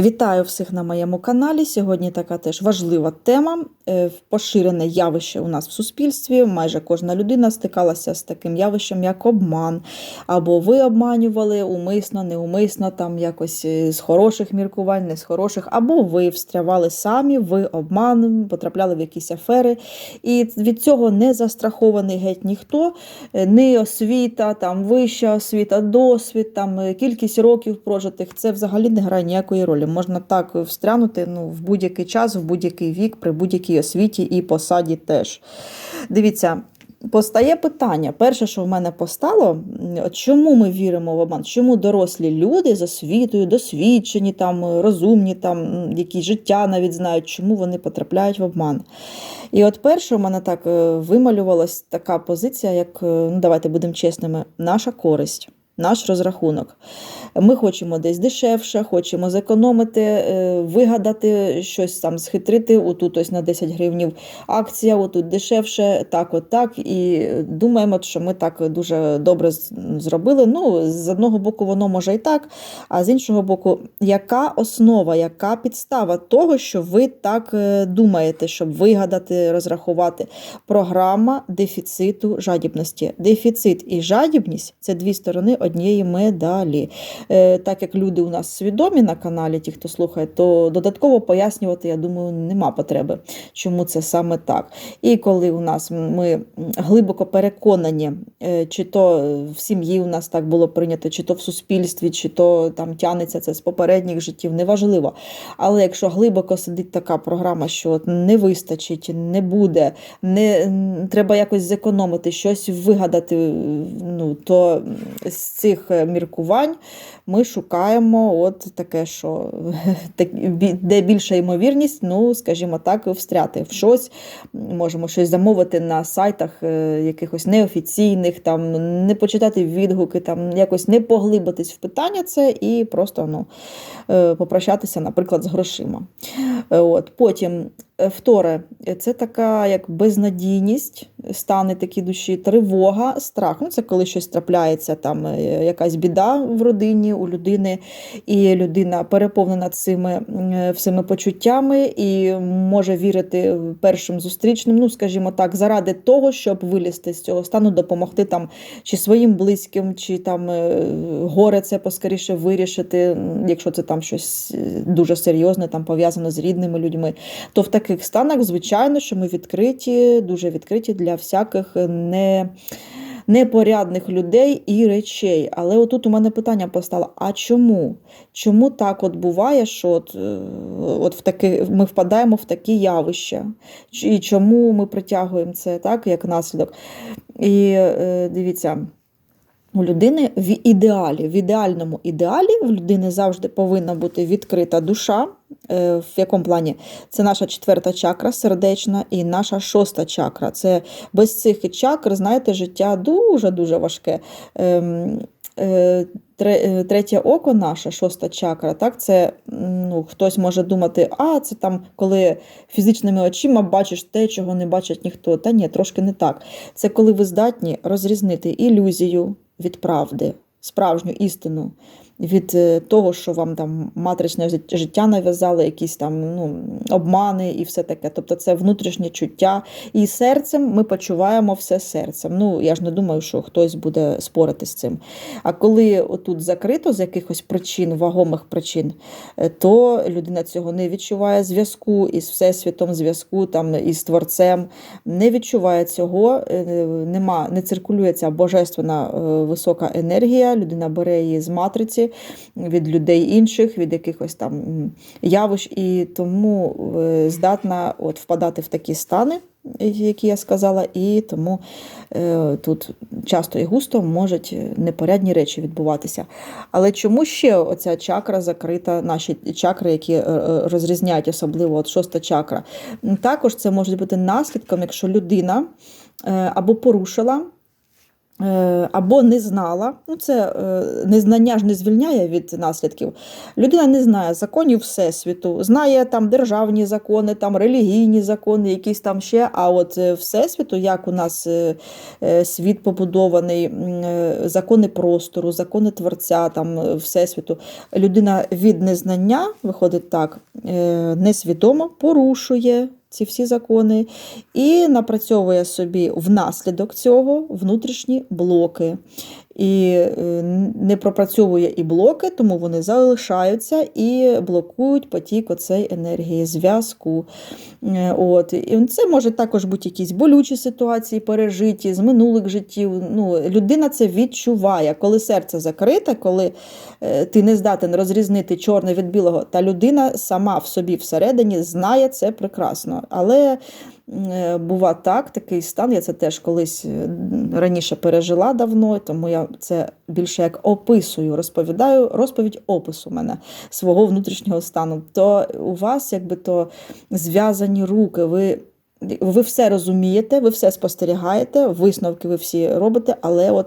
Вітаю всіх на моєму каналі. Сьогодні така теж важлива тема. Е, Поширене явище у нас в суспільстві. Майже кожна людина стикалася з таким явищем, як обман. Або ви обманювали умисно, неумисно, там якось е, з хороших міркувань, не з хороших, або ви встрявали самі в обман, потрапляли в якісь афери. І від цього не застрахований геть ніхто, Е, не освіта, там вища освіта, досвід, там кількість років прожитих. Це взагалі не грає ніякої ролі. Можна так встрянути ну, в будь-який час, в будь-який вік, при будь-якій освіті і посаді теж. Дивіться. Постає питання. Перше, що в мене постало, чому ми віримо в обман? Чому дорослі люди з освітою, досвідчені, там, розумні, там, які життя навіть знають, чому вони потрапляють в обман? І от перше, у мене так е, вималювалась така позиція, як, е, ну давайте будемо чесними, наша користь. Наш розрахунок. Ми хочемо десь дешевше, хочемо зекономити, е, вигадати щось там, схитрити. Отут ось на 10 гривнів акція, отут дешевше, так, от так. І думаємо, що ми так дуже добре зробили. Ну, з одного боку, воно може і так, а з іншого боку, яка основа, яка підстава того, що ви так е, думаєте, щоб вигадати, розрахувати? Програма дефіциту жадібності. Дефіцит і жадібність це дві сторони однієї медалі. Е, Так як люди у нас свідомі на каналі, ті, хто слухає, то додатково пояснювати, я думаю, нема потреби, чому це саме так. І коли у нас ми глибоко переконані, е, чи то в сім'ї у нас так було прийнято, чи то в суспільстві, чи то там тянеться це з попередніх життів, неважливо. Але якщо глибоко сидить така програма, що не вистачить, не буде, не треба якось зекономити, щось вигадати, ну то з цих е, міркувань ми шукаємо от таке, що де більша ймовірність, ну скажімо так, встряти в щось. Можемо щось замовити на сайтах е, якихось неофіційних, там не почитати відгуки, там якось не поглибитись в питання це і просто ну, е, попрощатися, наприклад, з грошима. Е, От. Потім, вторе, це така як безнадійність, стани такі душі, тривога, страх. Ну, це коли щось трапляється, там е, якась біда в родині у людини, і людина переповнена цими е, всіми почуттями і може вірити першим зустрічним, ну, скажімо так, заради того, щоб вилізти з цього стану, допомогти там чи своїм близьким, чи там е, горе це поскоріше вирішити, якщо це там щось дуже серйозне, там пов'язано з рідними людьми, то в таких станах, звичайно, що ми відкриті, дуже відкриті для всяких не. Непорядних людей і речей. Але отут у мене питання постало: а чому? Чому так от буває, що от, е, от в таки, ми впадаємо в такі явища? І чому ми притягуємо це так, як наслідок? І е, дивіться. У людини в ідеалі, в ідеальному ідеалі в людини завжди повинна бути відкрита душа. Е, В якому плані? Це наша четверта чакра сердечна і наша шоста чакра. Це без цих чакр, знаєте, життя дуже-дуже важке. Ем, е, е, Третє око наше, шоста чакра, так, це ну, хтось може думати, а це там, коли фізичними очима бачиш те, чого не бачить ніхто. Та ні, трошки не так. Це коли ви здатні розрізнити ілюзію від правди, справжню істину. Від е, того, що вам там матричне життя нав'язали, якісь там ну, обмани і все таке. Тобто це внутрішнє чуття. І серцем ми почуваємо все серцем. Ну, я ж не думаю, що хтось буде спорити з цим. А коли отут закрито з якихось причин, вагомих причин, е, то людина цього не відчуває зв'язку із Всесвітом, зв'язку там із Творцем, не відчуває цього, е, нема, не циркулює ця божественна висока енергія, людина бере її з матриці від людей інших, від якихось там явищ, і тому е, здатна от впадати в такі стани. Які я сказала, і тому е, тут часто і густо можуть непорядні речі відбуватися. Але чому ще оця чакра закрита, наші чакри, які е, е, розрізняють, особливо от шоста чакра? Також це може бути наслідком, якщо людина або порушила або не знала, ну це е, незнання ж не звільняє від наслідків. Людина не знає законів Всесвіту, знає там державні закони, там релігійні закони, якісь там ще. А от е, Всесвіту, як у нас е, е, світ побудований, е, закони простору, закони Творця, там е, Всесвіту. Людина від незнання, виходить так, е, несвідомо порушує ці всі закони і напрацьовує собі внаслідок цього внутрішні блоки. І е, не пропрацьовує і блоки, тому вони залишаються і блокують потік оцей енергії, зв'язку. Е, От. І це може також бути якісь болючі ситуації, пережиті з минулих життів. Ну, людина це відчуває, коли серце закрите, коли е, ти не здатен розрізнити чорне від білого, та людина сама в собі всередині знає це прекрасно. Але бува так, такий стан. Я це теж колись е, раніше пережила давно, тому я це більше як описую, розповідаю розповідь опису мене свого внутрішнього стану. То у вас якби то зв'язані руки. ви ви все розумієте, ви все спостерігаєте, висновки ви всі робите, але от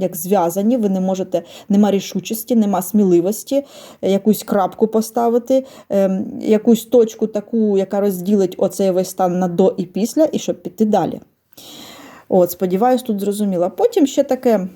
як зв'язані, ви не можете, нема рішучості, нема сміливості якусь крапку поставити, ем, якусь точку таку, яка розділить оцей весь стан на до і після, і щоб піти далі. От, сподіваюсь, тут зрозуміла. Потім ще таке.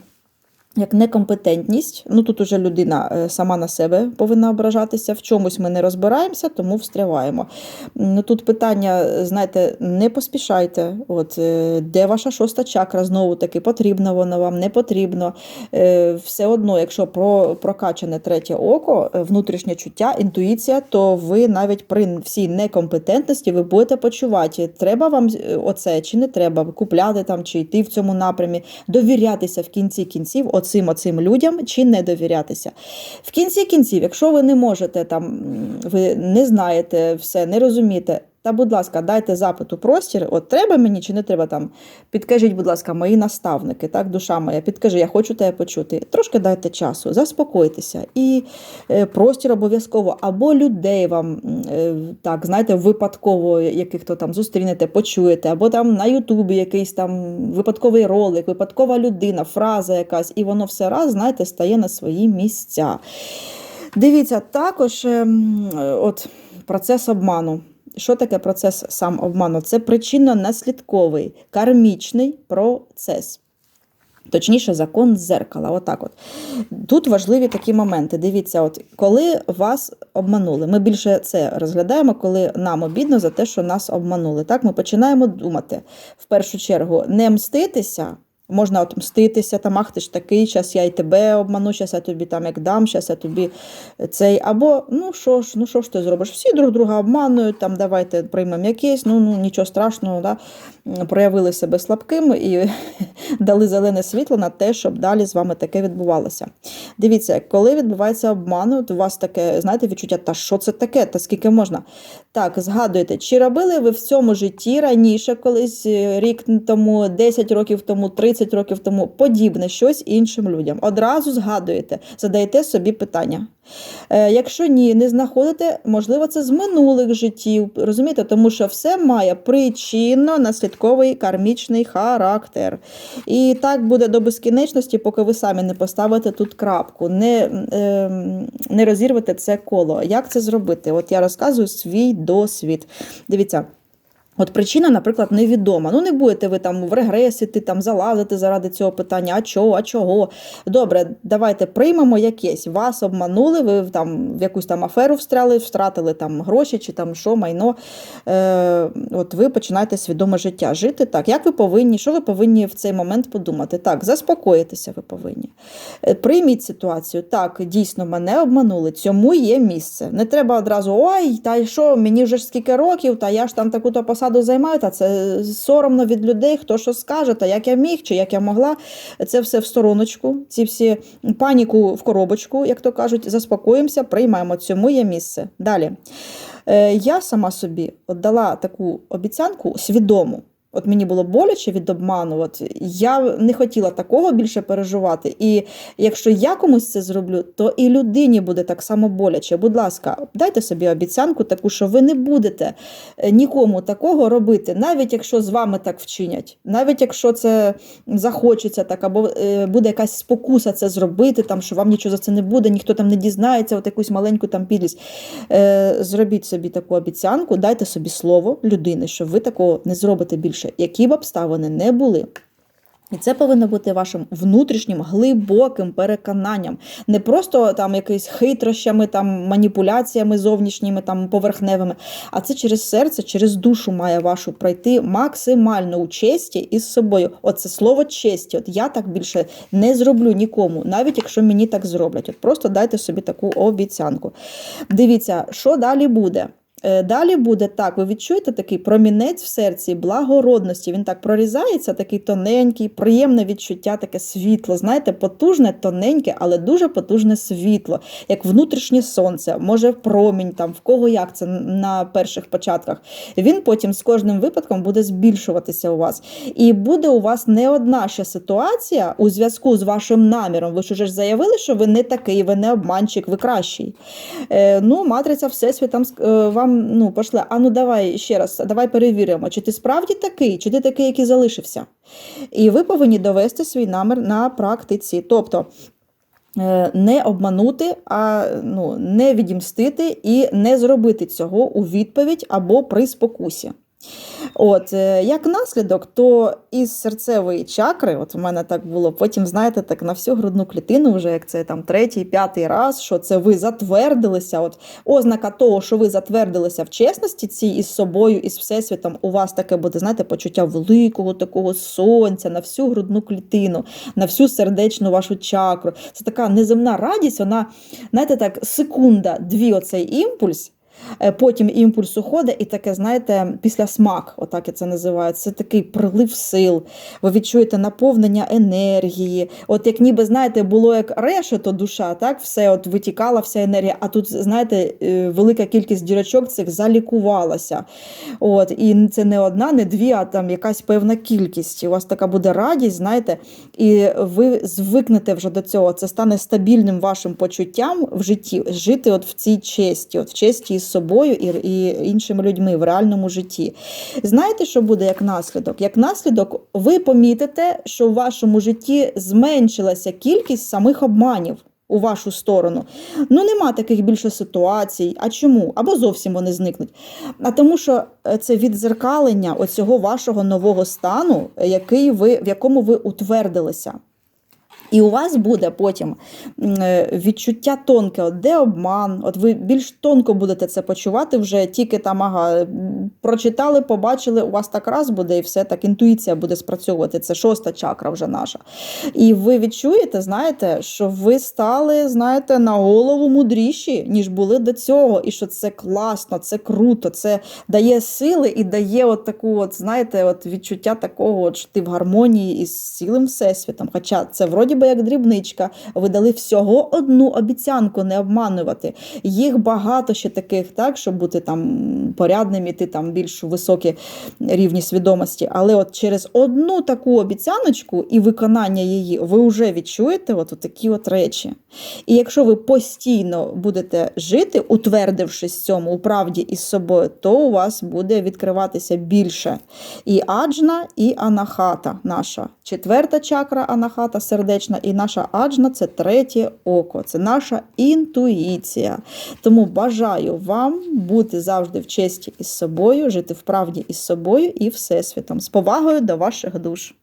Як некомпетентність, ну тут уже людина е, сама на себе повинна ображатися. В чомусь ми не розбираємося, тому встряваємо. Ну тут питання, знаєте, не поспішайте. От е, де ваша шоста чакра? Знову таки потрібно воно вам, не потрібно. Е, Все одно, якщо про прокачане третє око, внутрішнє чуття, інтуїція, то ви навіть при всій некомпетентності ви будете почувати, треба вам оце чи не треба купляти там чи йти в цьому напрямі, довірятися в кінці кінців оцим оцим людям чи не довірятися. В кінці кінців, якщо ви не можете там, ви не знаєте все, не розумієте. Та, будь ласка, дайте запиту простір. От треба мені чи не треба там. Підкажіть, будь ласка, мої наставники, так, душа моя, підкажи, я хочу тебе почути. Трошки дайте часу, заспокойтеся. І е, простір обов'язково, або людей вам, е, так, знаєте, випадково, яких то там зустрінете, почуєте, або там на Ютубі якийсь там випадковий ролик, випадкова людина, фраза якась, і воно все раз, знаєте, стає на свої місця. Дивіться, також ем, от, процес обману. Що таке процес сам обману? Це причинно-наслідковий кармічний процес. Точніше, закон дзеркала. Отак от. Тут важливі такі моменти. Дивіться, от, коли вас обманули, ми більше це розглядаємо, коли нам обідно за те, що нас обманули. Так, Ми починаємо думати в першу чергу не мститися. Можна от мститися, там, ах, ти ж такий, час я і тебе обману, час я тобі там як дам, час я тобі цей. Або ну що ж, ну що ж ти зробиш? Всі друг друга обманують, там давайте приймемо якийсь, ну, ну нічого страшного, да? проявили себе слабким і дали зелене світло на те, щоб далі з вами таке відбувалося. Дивіться, коли відбувається обман, от у вас таке, знаєте, відчуття, та що це таке, та скільки можна. Так, згадуйте, чи робили ви в цьому житті раніше, колись е, рік тому, 10 років тому, 30 років тому, подібне щось іншим людям. Одразу згадуєте, задаєте собі питання. Е, Якщо ні, не знаходите, можливо, це з минулих життів. Розумієте, тому що все має причинно-наслідковий кармічний характер. І так буде до безкінечності, поки ви самі не поставите тут крапку, не, е, не розірвете це коло. Як це зробити? От я розказую свій досвід. Дивіться. От причина, наприклад, невідома. Ну, не будете ви там в регрес іти, там залазити заради цього питання, а чого, а чого. Добре, давайте приймемо якесь. Вас обманули, ви там в якусь там аферу встряли, втратили там гроші чи там що, майно. Е, От ви починаєте свідоме життя жити. Так, як ви повинні, що ви повинні в цей момент подумати? Так, заспокоїтися ви повинні. Е, Прийміть ситуацію. Так, дійсно, мене обманули. Цьому є місце. Не треба одразу ой, та що, мені вже скільки років, та я ж там таку-то посаду займаю, та це соромно від людей, хто що скаже, та як я міг, чи як я могла. Це все в стороночку, ці всі паніку в коробочку, як то кажуть, заспокоїмося, приймаємо. Цьому є місце. Далі. Е, Я сама собі дала таку обіцянку свідому. От мені було боляче від обману. От я не хотіла такого більше переживати. І якщо я комусь це зроблю, то і людині буде так само боляче. Будь ласка, дайте собі обіцянку, таку, що ви не будете е, нікому такого робити, навіть якщо з вами так вчинять, навіть якщо це захочеться так, або е, буде якась спокуса це зробити, там що вам нічого за це не буде, ніхто там не дізнається, от якусь маленьку там підлість. Е, Зробіть собі таку обіцянку, дайте собі слово людини, що ви такого не зробите більше, які б обставини не були. І це повинно бути вашим внутрішнім глибоким переконанням, не просто там якісь хитрощами, там маніпуляціями зовнішніми, там поверхневими, а це через серце, через душу має вашу пройти максимально у честі із собою. Оце слово честі. От я так більше не зроблю нікому, навіть якщо мені так зроблять. От просто дайте собі таку обіцянку. Дивіться, що далі буде. Е, Далі буде так, ви відчуєте такий промінець в серці благородності. Він так прорізається, такий тоненький, приємне відчуття, таке світло. Знаєте, потужне, тоненьке, але дуже потужне світло, як внутрішнє сонце, може промінь, там, в кого як це на перших початках. Він потім з кожним випадком буде збільшуватися у вас. І буде у вас не одна ще ситуація у зв'язку з вашим наміром. Ви ж уже ж заявили, що ви не такий, ви не обманщик, ви кращий. Е, Ну, матриця Всесвітом е, ну, пошле, а ну давай ще раз, давай перевіримо, чи ти справді такий, чи ти такий, який залишився. І ви повинні довести свій намір на практиці. Тобто е, не обманути, а ну, не відімстити і не зробити цього у відповідь або при спокусі. От, е, Як наслідок, то із серцевої чакри, от у мене так було, потім, знаєте, так на всю грудну клітину, вже як це там третій, п'ятий раз, що це ви затвердилися. От Ознака того, що ви затвердилися в чесності цій із собою, із Всесвітом, у вас таке буде, знаєте, почуття великого такого сонця на всю грудну клітину, на всю сердечну вашу чакру. Це така неземна радість, вона, знаєте, так, секунда, дві оцей імпульс. Е, потім імпульс уходить, і таке, знаєте, після смак, отак я це називаю, це такий прилив сил. Ви відчуєте наповнення енергії. От як ніби, знаєте, було як решето душа, так, все от витікала вся енергія, а тут, знаєте, е, велика кількість дірочок цих залікувалася. От, І це не одна, не дві, а там якась певна кількість. У вас така буде радість, знаєте, і ви звикнете вже до цього. Це стане стабільним вашим почуттям в житті, жити от в цій честі, от в честі із собою і, іншими людьми в реальному житті. Знаєте, що буде як наслідок? Як наслідок, ви помітите, що в вашому житті зменшилася кількість самих обманів. У вашу сторону. Ну, нема таких більше ситуацій. А чому? Або зовсім вони зникнуть. А тому, що е, це відзеркалення оцього вашого нового стану, який ви, в якому ви утвердилися. І у вас буде потім е, відчуття тонке, де обман, от ви більш тонко будете це почувати вже тільки там, ага, прочитали, побачили, у вас так раз буде, і все так інтуїція буде спрацьовувати. Це шоста чакра вже наша. І ви відчуєте, знаєте, що ви стали, знаєте, на голову мудріші, ніж були до цього. І що це класно, це круто, це дає сили і дає от таку, от, знаєте, от відчуття такого, що ти в гармонії із цілим всесвітом. Хоча це вроді би як дрібничка. Ви дали всього одну обіцянку не обманувати. Їх багато ще таких, так, щоб бути там порядним, іти там більш високі рівні свідомості. Але от через одну таку обіцяночку і виконання її, ви вже відчуєте от такі от речі. І якщо ви постійно будете жити, утвердившись цьому у правді із собою, то у вас буде відкриватися більше і аджна, і анахата наша. Четверта чакра анахата сердечна, і наша аджна це третє око, це наша інтуїція. Тому бажаю вам бути завжди в честі із собою, жити в правді із собою і всесвітом. З повагою до ваших душ.